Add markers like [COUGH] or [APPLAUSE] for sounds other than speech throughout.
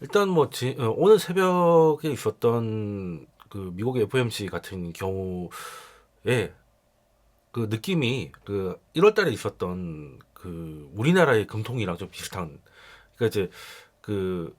일단 뭐 지, 어, 오늘 새벽에 있었던 그 미국의 FOMC 같은 경우에 그 느낌이 그 1월 달에 있었던 그 우리나라의 금통이랑 좀 비슷한 그러니까 이제 그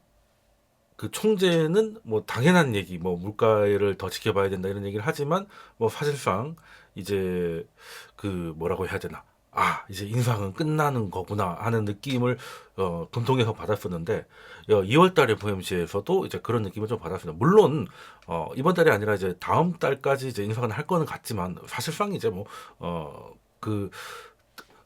그 총재는 뭐 당연한 얘기, 뭐 물가를 더 지켜봐야 된다 이런 얘기를 하지만 뭐 사실상 이제 그 뭐라고 해야 되나 아 이제 인상은 끝나는 거구나 하는 느낌을 어 금통에서 받았었는데 어, 2월 달에 FOMC에서도 이제 그런 느낌을 좀 받았습니다. 물론 어 이번 달이 아니라 이제 다음 달까지 이제 인상을 할 거는 같지만 사실상 이제 뭐어그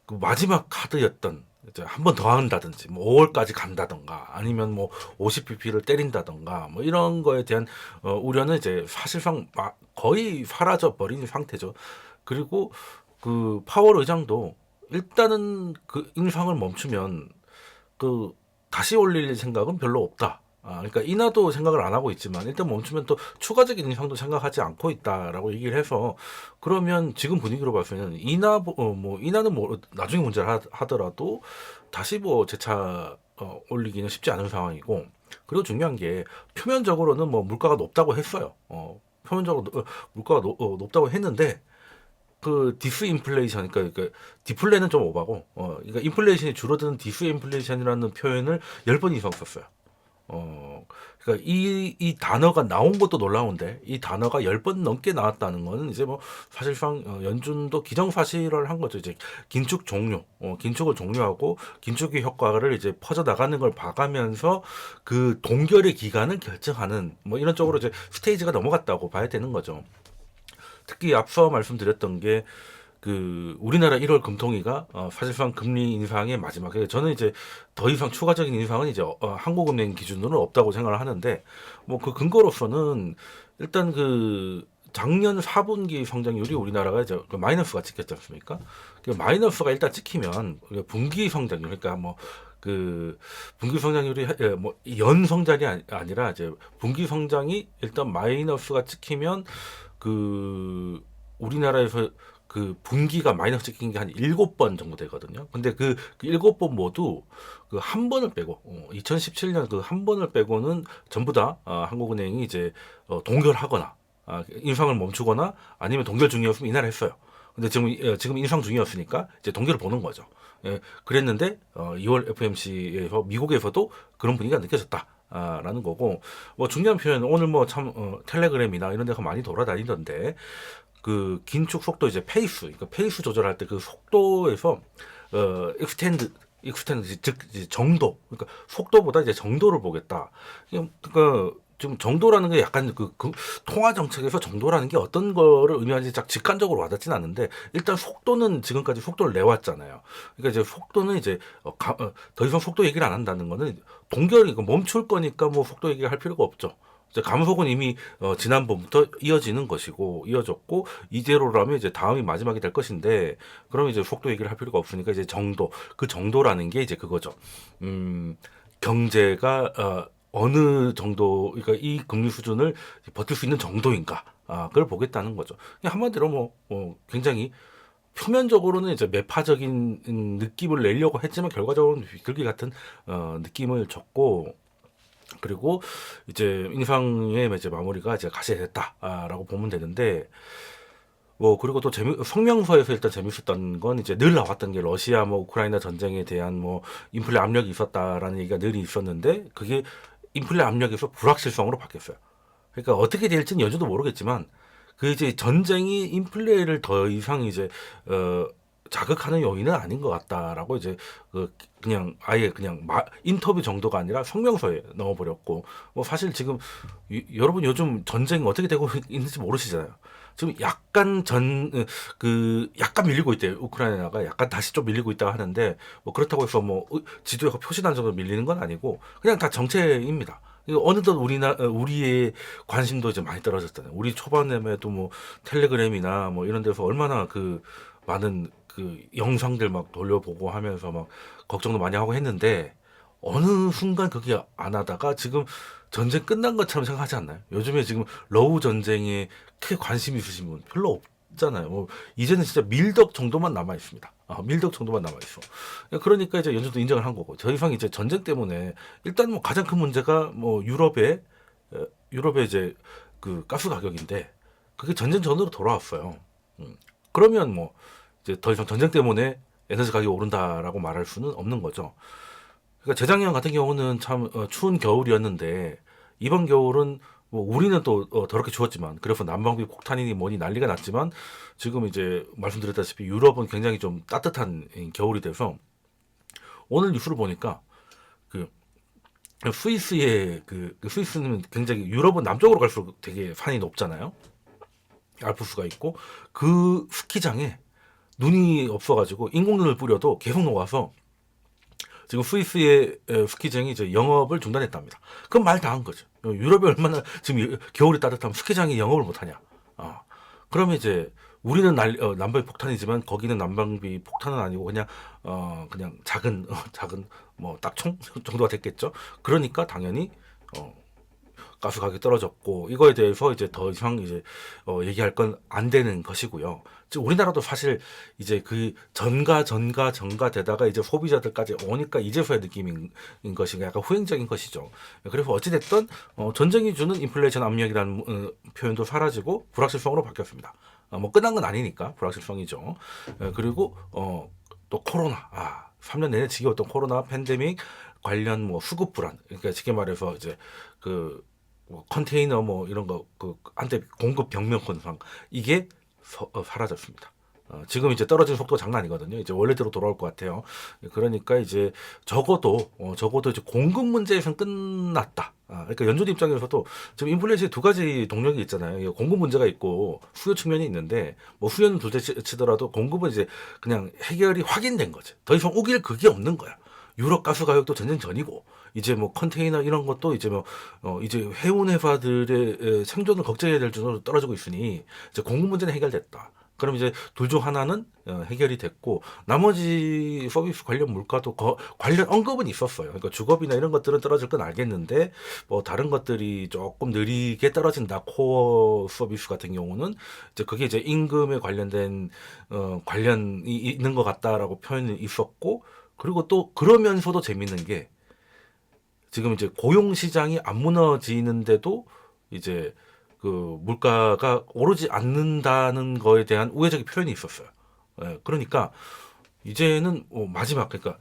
그 마지막 카드였던 이제 한 번 더 한다든지 뭐 5월까지 간다던가 아니면 뭐 50pp를 때린다던가 뭐 이런 거에 대한 어, 우려는 이제 사실상 마- 거의 사라져 버린 상태죠. 그리고 그 파월 의장도 일단은 그 인상을 멈추면 그 다시 올릴 생각은 별로 없다. 아, 그러니까 인하도 생각을 안 하고 있지만 일단 멈추면 또 추가적인 인상도 생각하지 않고 있다라고 얘기를 해서 그러면 지금 분위기로 봐서는 인하 어, 뭐 인하는 뭐 나중에 문제를 하, 하더라도 다시 뭐 재차 어, 올리기는 쉽지 않은 상황이고 그리고 중요한 게 표면적으로는 뭐 물가가 높다고 했어요. 어, 표면적으로 노- 어, 물가가 높, 어, 높다고 했는데 그 디스 인플레이션 그러니까 그 디플레는 좀 오바고 어 그러니까 인플레이션이 줄어드는 디스 인플레이션이라는 표현을 10번 이상 썼어요. 어 그러니까 이 이 단어가 나온 것도 놀라운데 이 단어가 10번 넘게 나왔다는 거는 이제 뭐 사실상 어, 연준도 기정사실을 한 거죠. 이제 긴축 종료. 어 긴축을 종료하고 긴축의 효과를 이제 퍼져 나가는 걸 봐가면서 그 동결의 기간을 결정하는 뭐 이런 쪽으로 이제 스테이지가 넘어갔다고 봐야 되는 거죠. 특히 앞서 말씀드렸던 게 그 우리나라 1월 금통위가 어, 사실상 금리 인상의 마지막에 저는 이제 더 이상 추가적인 인상은 이제 어, 한국은행 기준으로는 없다고 생각을 하는데 뭐 그 근거로서는 일단 그 작년 4분기 성장률이 우리나라가 이제 그 마이너스가 찍혔지 않습니까? 그 마이너스가 일단 찍히면 그 분기 성장률 그러니까 뭐 그 분기 성장률이 예, 뭐연 성장이 아니- 아니라 이제 분기 성장이 일단 마이너스가 찍히면 그 우리나라에서 그 분기가 마이너스 찍힌 게 한 일곱 번 정도 되거든요. 근데 그, 그 일곱 번 모두 그 한 번을 빼고, 어, 2017년 그 한 번을 빼고는 전부 다 아, 한국은행이 이제 어, 동결하거나 아, 인상을 멈추거나 아니면 동결 중이었으면 인하를 했어요. 근데 지금 어, 지금 인상 중이었으니까 이제 동결을 보는 거죠. 예, 그랬는데 어, 2월 FMC에서 미국에서도 그런 분위기가 느껴졌다. 아, 라는 거고 뭐 중요한 표현 오늘 뭐참 어, 텔레그램이나 이런 데가 많이 돌아다니던데 그 긴축 속도 이제 페이스 그러니까 페이스 조절할 때 그 속도에서 어 익스텐드 익스텐드 즉 정도 그러니까 속도보다 이제 정도를 보겠다. 이게 그러니까 지금 정도라는 게 약간 그, 그 통화 정책에서 정도라는 게 어떤 거를 의미하는지 딱 직관적으로 와닿진 않는데 일단 속도는 지금까지 속도를 내왔잖아요. 그러니까 이제 속도는 이제 어, 가- 어, 더 이상 속도 얘기를 안 한다는 거는 동결이고 멈출 거니까 뭐 속도 얘기를 할 필요가 없죠. 이제 감속은 이미 어, 지난번부터 이어지는 것이고 이어졌고 이대로라면 이제 다음이 마지막이 될 것인데 그럼 이제 속도 얘기를 할 필요가 없으니까 이제 정도 그 정도라는 게 이제 그거죠. 음, 경제가 어, 어느 정도 그러니까 이 금리 수준을 버틸 수 있는 정도인가 아 그걸 보겠다는 거죠. 한마디로 뭐, 뭐 굉장히 표면적으로는 이제 매파적인 음, 느낌을 내려고 했지만 결과적으로는 비둘기 같은 어, 느낌을 줬고 그리고 이제 인상의 이제 마무리가 이제 가셔야 됐다라고 보면 되는데 뭐 그리고 또 재미 성명서에서 일단 재밌었던 건 이제 늘 나왔던 게 러시아 뭐 우크라이나 전쟁에 대한 뭐 인플레 압력이 있었다라는 얘기가 늘 있었는데 그게 인플레 압력에서 불확실성으로 바뀌었어요. 그러니까 어떻게 될지는 여전도 모르겠지만 그 이제 전쟁이 인플레를 더 이상 이제 어 자극하는 요인은 아닌 것 같다라고 이제 그 그냥 아예 그냥 마, 인터뷰 정도가 아니라 성명서에 넣어버렸고 뭐 사실 지금 이- 여러분 요즘 전쟁이 어떻게 되고 [LAUGHS] 있는지 모르시잖아요. 지금 약간 전 그 약간 밀리고 있대요. 우크라이나가 약간 다시 좀 밀리고 있다 하는데 뭐 그렇다고 해서 뭐 표시난 정도 밀리는 건 아니고 그냥 다 정체입니다. 어느덧 우리나 어, 우리의 관심도 이제 많이 떨어졌잖아요. 우리 초반에도 뭐 텔레그램이나 뭐 이런 데서 얼마나 그 많은 그 영상들 막 돌려보고 하면서 막 걱정도 많이 하고 했는데 어느 순간 그게 안 하다가 지금 전쟁 끝난 것처럼 생각하지 않나요? 요즘에 지금 러우 전쟁에 크게 관심 있으신 분 별로 없잖아요. 뭐 이제는 진짜 밀덕 정도만 남아 있습니다. 아, 밀덕 정도만 남아 있어. 그러니까 이제 연준도 인정을 한 거고 더 이상 이제 전쟁 때문에 일단 뭐 가장 큰 문제가 뭐 유럽의 어, 유럽의 이제 그 가스 가격인데 그게 전쟁 전으로 돌아왔어요. 음. 그러면 뭐 이제 더 이상 전쟁 때문에 에너지 가격이 오른다라고 말할 수는 없는 거죠. 그러니까 재작년 같은 경우는 참 어, 추운 겨울이었는데 이번 겨울은 뭐 우리는 또 어, 더럽게 추웠지만 그래서 난방비 폭탄이니 뭐니 난리가 났지만 지금 이제 말씀드렸다시피 유럽은 굉장히 좀 따뜻한 이 겨울이 돼서 오늘 뉴스를 보니까 그 스위스의 그, 그 스위스는 굉장히 유럽은 남쪽으로 갈수록 되게 산이 높잖아요. 알프스가 있고 그 스키장에 눈이 없어가지고 인공눈을 뿌려도 계속 녹아서 지금 스위스의 에, 스키장이 이제 영업을 중단했답니다. 그럼 말 다 한 거죠. 유럽이 얼마나 지금 이- 겨울이 따뜻하면 스키장이 영업을 못하냐. 아, 그러면 이제 우리는 날, 어, 난방비 폭탄이지만 거기는 난방비 폭탄은 아니고 그냥 어 그냥 작은 어, 작은 뭐 딱총 [LAUGHS] 정도가 됐겠죠. 그러니까 당연히 어 가스 가격이 떨어졌고 이거에 대해서 이제 더 이상 이제 어, 얘기할 건 안 되는 것이고요. 지금 우리나라도 사실 이제 그 전가 전가 전가 되다가 이제 소비자들까지 오니까 이제서야 느낌인 인 것이 약간 후행적인 것이죠. 그래서 어찌 됐든 어, 전쟁이 주는 인플레이션 압력이라는 어, 표현도 사라지고 불확실성으로 바뀌었습니다. 어, 뭐 끝난 건 아니니까 불확실성이죠. 어, 그리고 어, 또 코로나 아 3년 내내 지겨웠던 코로나 팬데믹 관련 뭐 수급 불안 그러니까 쉽게 말해서 이제 그 뭐 컨테이너 뭐 이런 거 그 한때 공급 병명 현상 이게 서- 어, 사라졌습니다. 어, 지금 이제 떨어지는 속도가 장난 아니거든요. 이제 원래대로 돌아올 것 같아요. 그러니까 이제 적어도 어, 적어도 이제 공급 문제에선 끝났다. 아, 그러니까 연준 입장에서도 지금 인플레이션이 두 가지 동력이 있잖아요. 공급 문제가 있고 수요 측면이 있는데 뭐 수요는 둘째 치- 치더라도 공급은 이제 그냥 해결이 확인된 거지. 더 이상 우길 그게 없는 거야. 유럽 가스 가격도 전쟁 전이고 이제 뭐 컨테이너 이런 것도 이제 뭐 어, 이제 해운 회사들의 에, 생존을 걱정해야 될 정도로 떨어지고 있으니 이제 공급 문제는 해결됐다. 그럼 이제 둘 중 하나는 어, 해결이 됐고 나머지 서비스 관련 물가도 거- 관련 언급은 있었어요. 그러니까 주거비나 이런 것들은 떨어질 건 알겠는데 뭐 다른 것들이 조금 느리게 떨어진다. 코어 서비스 같은 경우는 이제 그게 이제 임금에 관련된 어, 관련이 있는 것 같다라고 표현이 있었고 그리고 또 그러면서도 재밌는 게 지금 이제 고용 시장이 안 무너지는데도 이제 그 물가가 오르지 않는다는 거에 대한 우회적인 표현이 있었어요. 예, 그러니까 이제는 뭐 마지막 그러니까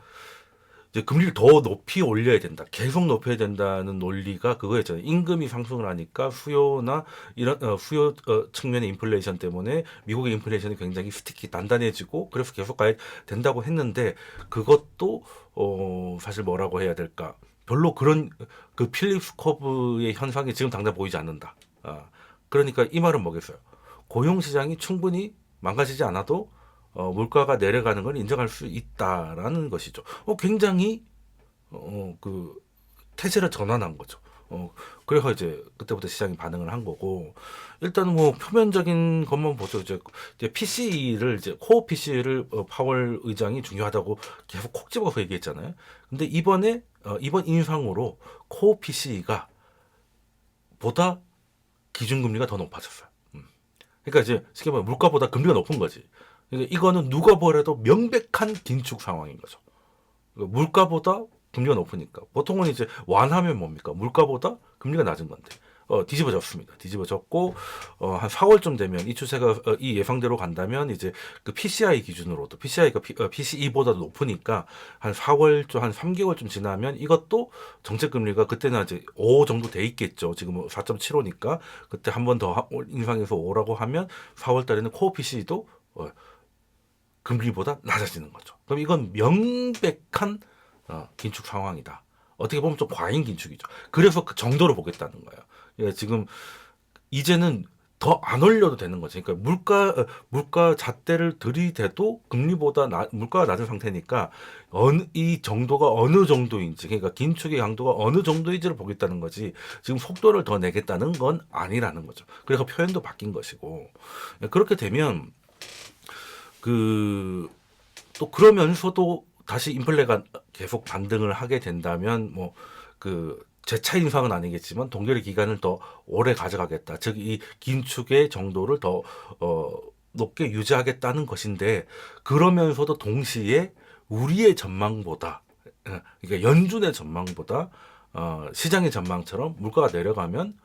이제 금리를 더 높이 올려야 된다. 계속 높여야 된다는 논리가 그거였잖아요. 임금이 상승을 하니까 수요나 이런 어, 수요 어, 측면의 인플레이션 때문에 미국의 인플레이션이 굉장히 스티키 단단해지고 그래서 계속 가야 된다고 했는데 그것도 어 사실 뭐라고 해야 될까? 별로 그런 그 필립스 커브의 현상이 지금 당장 보이지 않는다. 아, 그러니까 이 말은 뭐겠어요? 고용 시장이 충분히 망가지지 않아도 어, 물가가 내려가는 걸 인정할 수 있다라는 것이죠. 어, 굉장히 어, 그 태세를 전환한 거죠. 어, 그래서 이제 그때부터 시장이 반응을 한 거고 일단 뭐 표면적인 것만 보죠. 이제, 이제 PC를 이제 코어 PC를 어, 파월 의장이 중요하다고 계속 콕 집어서 얘기했잖아요. 근데 이번에 어, 이번 인상으로 코어 PC가 보다 기준금리가 더 높아졌어요. 음. 그러니까 이제 쉽게 말하면 물가보다 금리가 높은 거지. 이거는 누가 보래도 명백한 긴축 상황인 거죠. 그러니까 물가보다 금리가 높으니까 보통은 이제 완하면 뭡니까? 물가보다 금리가 낮은 건데 어, 뒤집어졌습니다. 뒤집어졌고 어, 한 4월쯤 되면 이 추세가 어, 이 예상대로 간다면 이제 그 PCI 기준으로도 PCI가 P, 어, PCE보다 높으니까 한 4월쯤 한 3개월쯤 지나면 이것도 정책 금리가 그때는 이제 5 정도 돼 있겠죠. 지금 4.75니까 그때 한 번 더 인상해서 5라고 하면 4월 달에는 코어 PC도 어, 금리보다 낮아지는 거죠. 그럼 이건 명백한 어, 긴축 상황이다. 어떻게 보면 좀 과잉 긴축이죠. 그래서 그 정도로 보겠다는 거예요. 예, 지금 이제는 더 안 올려도 되는 거지. 그러니까 물가 어, 물가 잣대를 들이대도 금리보다 나, 물가가 낮은 상태니까 어느 이 정도가 어느 정도인지 그러니까 긴축의 강도가 어느 정도인지를 보겠다는 거지. 지금 속도를 더 내겠다는 건 아니라는 거죠. 그래서 표현도 바뀐 것이고 예, 그렇게 되면 그 또 그러면서도 다시 인플레가 계속 반등을 하게 된다면 뭐그 재차 인상은 아니겠지만 동결의 기간을 더 오래 가져가겠다. 즉 이 긴축의 정도를 더 어 높게 유지하겠다는 것인데 그러면서도 동시에 우리의 전망보다 어, 그러니까 연준의 전망보다 어, 시장의 전망처럼 물가가 내려가면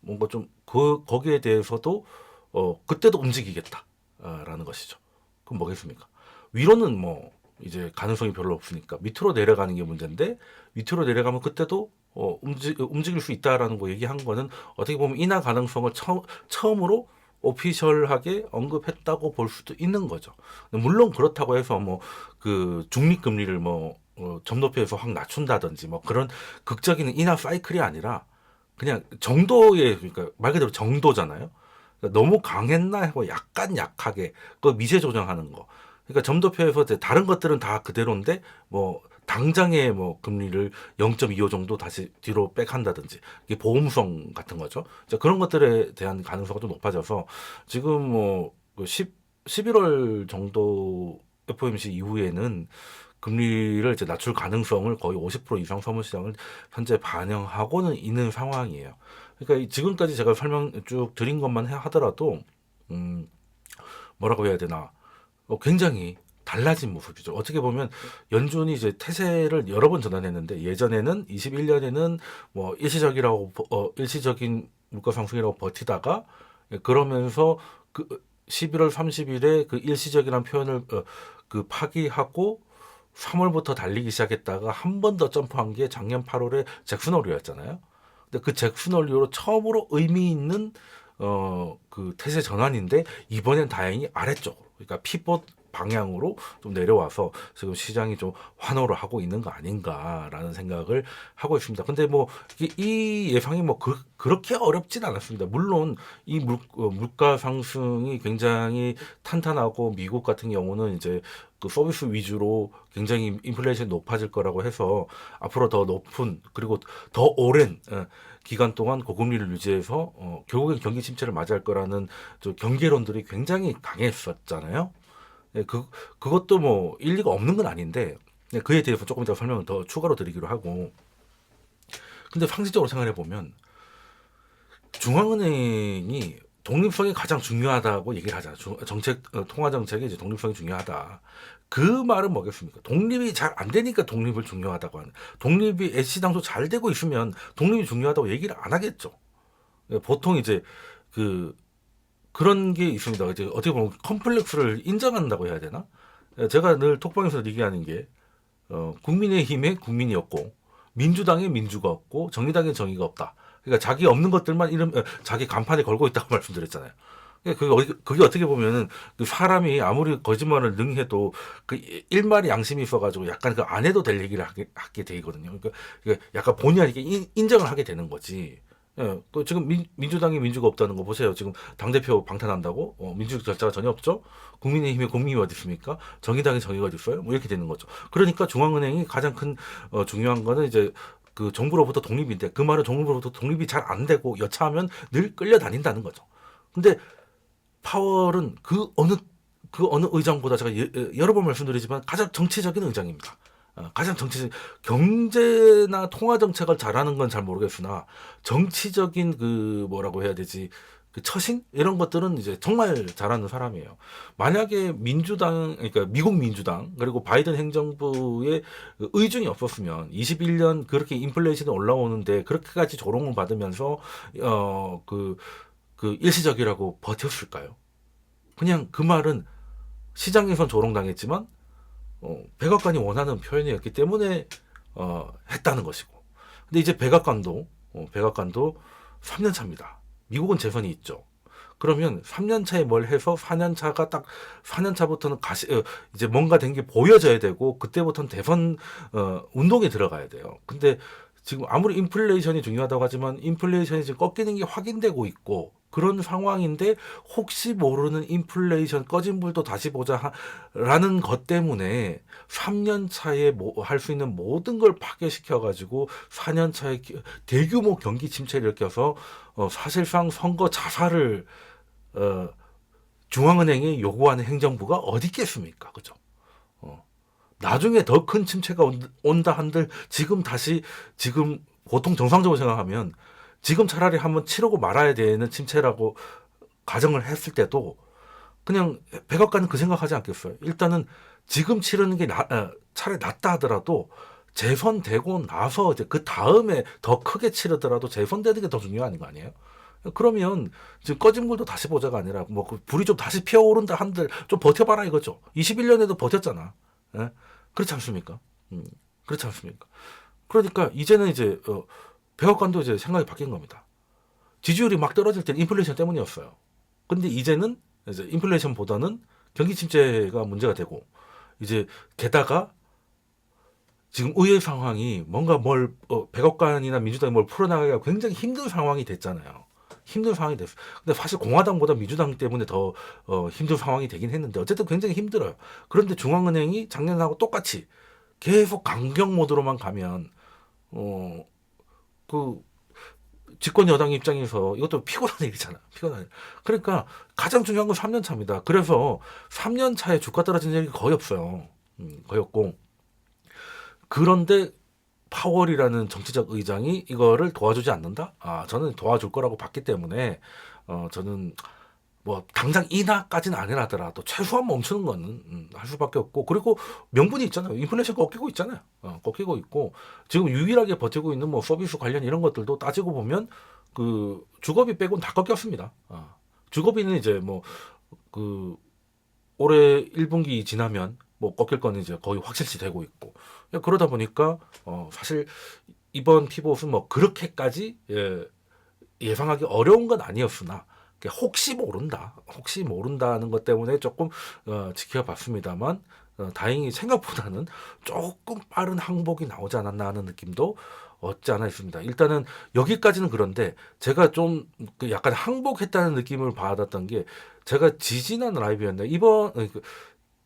뭔가 좀 그 거기에 대해서도 어, 그때도 움직이겠다라는 것이죠. 그럼 뭐겠습니까? 위로는 뭐 이제 가능성이 별로 없으니까 밑으로 내려가는 게 문제인데 밑으로 내려가면 그때도 어, 움직, 움직일 수 있다라는 거 얘기한 거는 어떻게 보면 인하 가능성을 처음, 처음으로 오피셜하게 언급했다고 볼 수도 있는 거죠. 물론 그렇다고 해서 뭐 그 중립 금리를 뭐 어, 점도표에서 확 낮춘다든지 뭐 그런 극적인 인하 사이클이 아니라 그냥 정도의 그러니까 말 그대로 정도잖아요. 그러니까 너무 강했나 하고 약간 약하게 그 미세 조정하는 거. 그러니까 점도표에서 다른 것들은 다 그대로인데 뭐 당장의 뭐 금리를 0.25 정도 다시 뒤로 백한다든지 이게 보험성 같은 거죠. 이제 그런 것들에 대한 가능성이 좀 높아져서 지금 뭐그 10, 11월 정도 FOMC 이후에는 금리를 이제 낮출 가능성을 거의 50% 이상 선물시장을 현재 반영하고는 있는 상황이에요. 그러니까 이 지금까지 제가 설명 쭉 드린 것만 해- 하더라도 음 뭐라고 해야 되나 어, 굉장히 달라진 모습이죠. 어떻게 보면 연준이 이제 태세를 여러 번 전환했는데 예전에는 21년에는 뭐 일시적이라고 버- 어, 일시적인 물가 상승이라고 버티다가 예, 그러면서 그 11월 30일에 그 일시적이라는 표현을 어, 그 파기하고 3월부터 달리기 시작했다가 한 번 더 점프한 게 작년 8월에 잭슨 홀리였잖아요. 근데 그 잭슨 홀리로 처음으로 의미 있는 어 그 태세 전환인데 이번엔 다행히 아래쪽으로. 그러니까 피벗 방향으로 좀 내려와서 지금 시장이 좀 환호를 하고 있는 거 아닌가라는 생각을 하고 있습니다. 근데 뭐 이 예상이 뭐 그, 그렇게 어렵진 않았습니다. 물론 이 물, 어, 물가 상승이 굉장히 탄탄하고 미국 같은 경우는 이제 그 서비스 위주로 굉장히 인플레이션이 높아질 거라고 해서 앞으로 더 높은 그리고 더 오랜 어, 기간 동안 고금리를 유지해서 어, 결국엔 경기 침체를 맞이할 거라는 저 경계론들이 굉장히 강했었잖아요. 예, 그 그것도 뭐 일리가 없는 건 아닌데 예, 그에 대해서 조금 이따 설명을 더 추가로 드리기로 하고 근데 상식적으로 생각해 보면 중앙은행이 독립성이 가장 중요하다고 얘기를. 중- 정책 어, 통화 정책의 이제 독립성이 중요하다. 그 말은 뭐겠습니까? 독립이 잘 안 되니까 독립을 중요하다고 하는. 독립이 애시당초 잘 되고 있으면 독립이 중요하다고 얘기를 안 하겠죠. 예, 보통 이제 그 그런 게 있습니다. 이제 어떻게 보면 컴플렉스를 인정한다고 해야 되나? 예, 제가 늘 톡방에서 얘기하는 게 어, 국민의힘의 국민이 없고 민주당의 민주가 없고 정의당의 정의가 없다. 그러니까 자기 없는 것들만 이름 어, 자기 간판에 걸고 있다고 [LAUGHS] 말씀드렸잖아요. 그게, 그게, 어디- 그게 어떻게 보면은 그 사람이 아무리 거짓말을 능해도 그 일말의 양심이 있어가지고 약간 그 안 해도 될 얘기를 하게, 하게 되거든요. 그러니까 약간 본의 아니게 인- 인정을 하게 되는 거지. 예, 그 지금 민, 민주당이 민주가 없다는 거 보세요. 지금 당대표 방탄한다고? 어, 민주적 절차가 전혀 없죠? 국민의힘의 국민이 어디 있습니까? 정의당의 정의가 어디 있어요? 뭐 이렇게 되는 거죠. 그러니까 중앙은행이 가장 큰, 어, 중요한 거는 이제 그 정부로부터 독립인데 그 말은 정부로부터 독립이 잘 안 되고 여차하면 늘 끌려다닌다는 거죠. 근데 파월은 그 어느 그 어느 의장보다 제가 여, 여러 번 말씀드리지만 가장 정치적인 의장입니다. 어, 가장 정치적 경제나 통화 정책을 잘하는 건 잘 모르겠으나 정치적인 그 뭐라고 해야 되지 그 처신 이런 것들은 이제 정말 잘하는 사람이에요. 만약에 민주당 그러니까 미국 민주당 그리고 바이든 행정부의 그 의중이 없었으면 21년 그렇게 인플레이션이 올라오는데 그렇게까지 조롱을 받으면서 어그 그 일시적이라고 버텼을까요? 그냥 그 말은 시장에선 조롱당했지만 어, 백악관이 원하는 표현이었기 때문에 어, 했다는 것이고. 근데 이제 백악관도 어, 백악관도 3년 차입니다. 미국은 재선이 있죠. 그러면 3년 차에 뭘 해서 4년 차가 딱 4년 차부터는 가시 어, 이제 뭔가 된 게 보여져야 되고 그때부터는 대선 어, 운동에 들어가야 돼요. 근데 지금 아무리 인플레이션이 중요하다고 하지만 인플레이션이 지금 꺾이는 게 확인되고 있고 그런 상황인데 혹시 모르는 인플레이션 꺼진 불도 다시 보자 라는 것 때문에 3년 차에 뭐 할 수 있는 모든 걸 파괴시켜 가지고 4년 차에 기- 대규모 경기 침체를 일으켜서 어, 사실상 선거 자살을 어, 중앙은행이 요구하는 행정부가 어디 있겠습니까? 그죠? 어. 나중에 더 큰 침체가 온- 온다 한들 지금 다시 지금 보통 정상적으로 생각하면 지금 차라리 한번 치르고 말아야 되는 침체라고 가정을 했을 때도 그냥 백악관은 그 생각하지 않겠어요. 일단은 지금 치르는 게 나, 어, 차라리 낫다 하더라도 재선되고 나서 이제 그 다음에 더 크게 치르더라도 재선되는 게 더 중요한 거 아니에요? 그러면 지금 꺼진 물도 다시 보자가 아니라 뭐 그 불이 좀 다시 피어오른다 한들 좀 버텨봐라 이거죠. 21년에도 버텼잖아. 예? 그렇지 않습니까? 음, 그렇지 않습니까? 그러니까 이제는 이제 어, 백악관도 이제 생각이 바뀐 겁니다. 지지율이 막 떨어질 때는 인플레이션 때문이었어요. 근데 이제는 이제 인플레이션보다는 경기 침체가 문제가 되고 이제 게다가 지금 의회 상황이 뭔가 뭘 어, 백악관이나 민주당이 뭘 풀어나가기가 굉장히 힘든 상황이 됐잖아요. 힘든 상황이 됐어요. 근데 사실 공화당보다 민주당 때문에 더 어, 힘든 상황이 되긴 했는데 어쨌든 굉장히 힘들어요. 그런데 중앙은행이 작년하고 똑같이 계속 강경 모드로만 가면 어 그 집권 여당 입장에서 이것도 피곤한 일이잖아. 피곤한 일. 그러니까 가장 중요한 건 3년 차입니다. 그래서 3년 차에 주가 떨어진 적이 거의 없어요. 음, 거의 없고 그런데 파월이라는 정치적 의장이 이거를 도와주지 않는다? 아, 저는 도와줄 거라고 봤기 때문에 어, 저는 뭐 당장 인하까지는 아니라더라도 최소한 멈추는 거는 음, 할 수밖에 없고 그리고 명분이 있잖아요. 인플레이션 꺾이고 있잖아요. 어, 꺾이고 있고 지금 유일하게 버티고 있는 뭐 서비스 관련 이런 것들도 따지고 보면 그 주거비 빼고는 다 꺾였습니다. 어, 주거비는 이제 뭐 그 올해 1분기 지나면 뭐 꺾일 거는 이제 거의 확실시 되고 있고 그러다 보니까 어 사실 이번 피봇은 뭐 그렇게까지 예, 예상하기 어려운 건 아니었으나 혹시 모른다, 혹시 모른다는 것 때문에 조금 어, 지켜봤습니다만 어, 다행히 생각보다는 조금 빠른 항복이 나오지 않았나 하는 느낌도 없지 않아 있습니다. 일단은 여기까지는 그런데 제가 좀그 약간 항복했다는 느낌을 받았던 게 제가 지지난 라이브였는데 이번 어, 그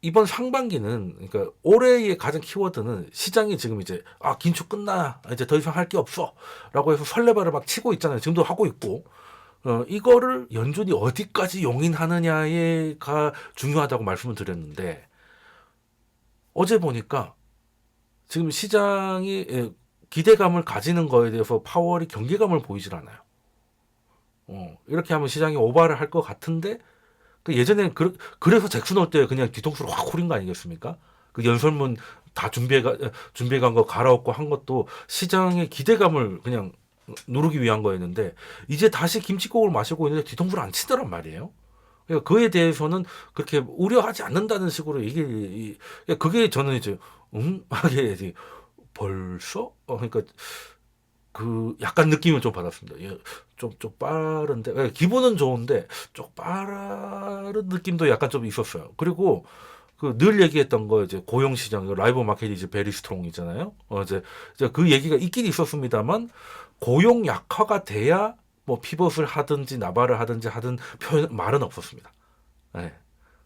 이번 상반기는 그러니까 올해의 가장 키워드는 시장이 지금 이제 아 긴축 끝나 이제 더 이상 할 게 없어라고 해서 설레발을 막 치고 있잖아요. 지금도 하고 있고 어 이거를 연준이 어디까지 용인하느냐가 중요하다고 말씀을 드렸는데 어제 보니까 지금 시장이 예, 기대감을 가지는 거에 대해서 파월이 경계감을 보이질 않아요. 어, 이렇게 하면 시장이 오바를 할 것 같은데 그 예전에 그, 그래서 잭슨 올때 그냥 뒤통수로 확 후린 거 아니겠습니까? 그 연설문 다 준비해 가 준비해 간거 갈아엎고 한 것도 시장의 기대감을 그냥 누르기 위한 거였는데 이제 다시 김치국을 마시고 있는데 뒤통수를 안 치더란 말이에요. 그러니까 그에 대해서는 그렇게 우려하지 않는다는 식으로 이게 이- 그러니까 그게 저는 이제 음 [LAUGHS] 하게 이제 벌써 어 그러니까 그 약간 느낌을 좀 받았습니다. 예, 좀, 좀 빠른데, 예, 기분은 좋은데, 좀 빠른 느낌도 약간 좀 있었어요. 그리고 그늘 얘기했던 거 이제 고용 시장, 이거 라이브 마켓이 이제 베리 스트롱이잖아요. 어, 이제, 이제 그 얘기가 있긴 있었습니다만, 고용 약화가 돼야 뭐 피벗을 하든지 나발을 하든지 하든 표현, 말은 없었습니다. 예.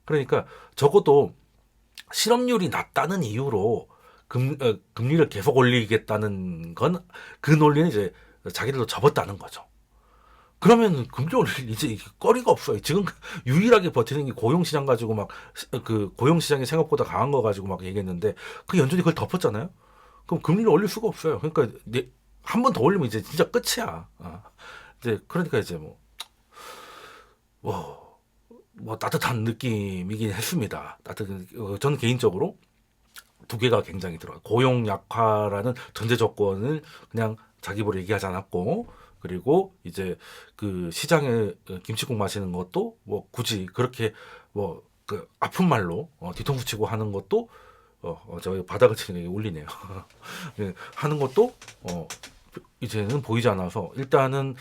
그러니까 적어도 실업률이 낮다는 이유로 금, 어, 금리를 계속 올리겠다는 건 그 논리는 이제 자기들도 접었다는 거죠. 그러면 금리 올릴 이제 거리가 없어요. 지금 유일하게 버티는 게 고용시장 가지고 막 그 고용시장이 생각보다 강한 거 가지고 막 얘기했는데 그 연준이 그걸 덮었잖아요. 그럼 금리를 올릴 수가 없어요. 그러니까 한 번 더 올리면 이제 진짜 끝이야. 아. 이제 그러니까 이제 뭐 뭐, 뭐 따뜻한 느낌이긴 했습니다. 따뜻한 어, 저는 개인적으로 두 개가 굉장히 들어요. 고용 약화라는 전제 조건을 그냥 자기 입으로 얘기하지 않았고 그리고 이제 그 시장에 김치국 마시는 것도 뭐 굳이 그렇게 뭐 그 아픈 말로 어, 뒤통수 치고 하는 것도 어, 어 저희 바닥을 치는 게 울리네요. [LAUGHS] 예, 하는 것도 어 이제는 보이지 않아서 일단은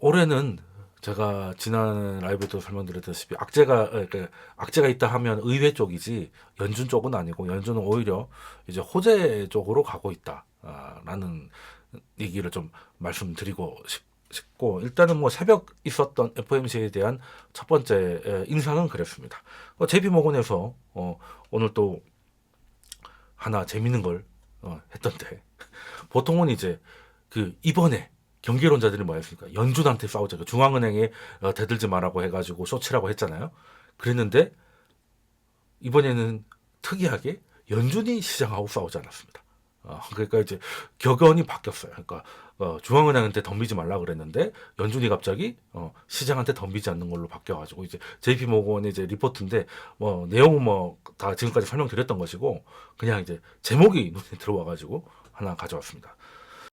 올해는 제가 지난 라이브에도 설명드렸다시피 악재가 에, 그러니까 악재가 있다 하면 의회 쪽이지 연준 쪽은 아니고 연준은 오히려 이제 호재 쪽으로 가고 있다라는 얘기를 좀 말씀드리고 싶, 고 일단은 뭐 새벽 있었던 FOMC에 대한 첫 번째 에, 인상은 그랬습니다. 어, JP 모건에서 어, 오늘 또 하나 재밌는 걸 어, 했던데 [LAUGHS] 보통은 이제 그 이번에 경제론자들이 뭐였습니까? 연준한테 싸우자. 그 중앙은행에 어, 대들지 말라고 해가지고 쇼치라고 했잖아요. 그랬는데 이번에는 특이하게 연준이 시장하고 싸우지 않았습니다. 어, 그러니까 이제 격언이 바뀌었어요. 그러니까 어, 중앙은행한테 덤비지 말라 그랬는데 연준이 갑자기 어, 시장한테 덤비지 않는 걸로 바뀌어가지고 이제 JP 모건의 이제 리포트인데 뭐 내용은 뭐 다 지금까지 설명드렸던 것이고 그냥 이제 제목이 눈에 들어와가지고 하나 가져왔습니다.